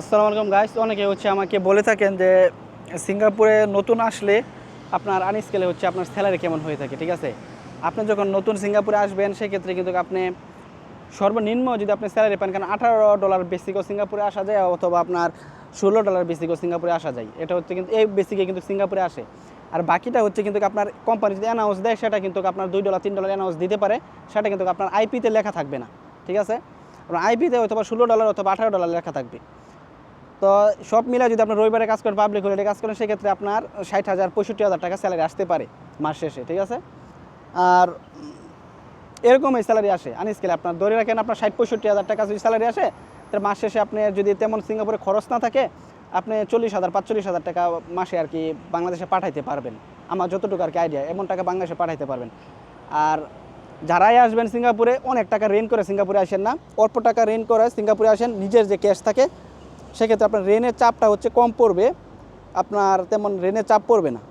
আসসালামু আলাইকুম গাইস অনেকে হচ্ছে আমাকে বলে থাকেন যে, সিঙ্গাপুরে নতুন আসলে আপনার আনস্কেলে হচ্ছে আপনার স্যালারি কেমন হয়ে থাকে, ঠিক আছে? আপনি যখন নতুন সিঙ্গাপুরে আসবেন, সেক্ষেত্রে কিন্তু আপনি সর্বনিম্ন যদি আপনি স্যালারি পান, কারণ আঠারো ডলার বেসিকও সিঙ্গাপুরে আসা যায়, অথবা আপনার ষোলো ডলার বেসিকও সিঙ্গাপুরে আসা যায়। এটা হচ্ছে কিন্তু, এই বেসিকে কিন্তু সিঙ্গাপুরে আসে। আর বাকিটা হচ্ছে কিন্তু আপনার কোম্পানি যদি অ্যানাউন্স দেয়, সেটা কিন্তু আপনার দুই ডলার তিন ডলার অ্যানাউন্স দিতে পারে, সেটা কিন্তু আপনার আইপিতে লেখা থাকবে না, ঠিক আছে? আইপিতে অথবা ষোলো ডলার অথবা আঠারো ডলার লেখা থাকবে। তো সব মিলে যদি আপনার রবিবারে কাজ করেন পাবলিক হলিডে কাজ করেন, সেক্ষেত্রে আপনার ষাট হাজার, পঁয়ষট্টি হাজার টাকা স্যালারি আসতে পারে মাস শেষে, ঠিক আছে? আর এরকম এই স্যালারি আসে আনস্কেলে আপনার ধরে রাখেন আপনার ষাট, পঁয়ষট্টি হাজার টাকা যদি স্যালারি আসে তাহলে মাস শেষে আপনি যদি তেমন সিঙ্গাপুরে খরচ না থাকে, আপনি চল্লিশ হাজার, পাঁচচল্লিশ হাজার টাকা মাসে আর কি বাংলাদেশে পাঠাইতে পারবেন। আমার যতটুকু আর কি আইডিয়া এমন টাকা বাংলাদেশে পাঠাইতে পারবেন। আর যারাই আসবেন সিঙ্গাপুরে, অনেক টাকা রেন্ট করে সিঙ্গাপুরে আসেন না, অল্প টাকা রেন করে সিঙ্গাপুরে আসেন, নিজের যে ক্যাশ থাকে সেক্ষেত্রে আপনার রেনের চাপটা হচ্ছে কম পড়বে। আপনার তেমন রেনের চাপ পড়বে না।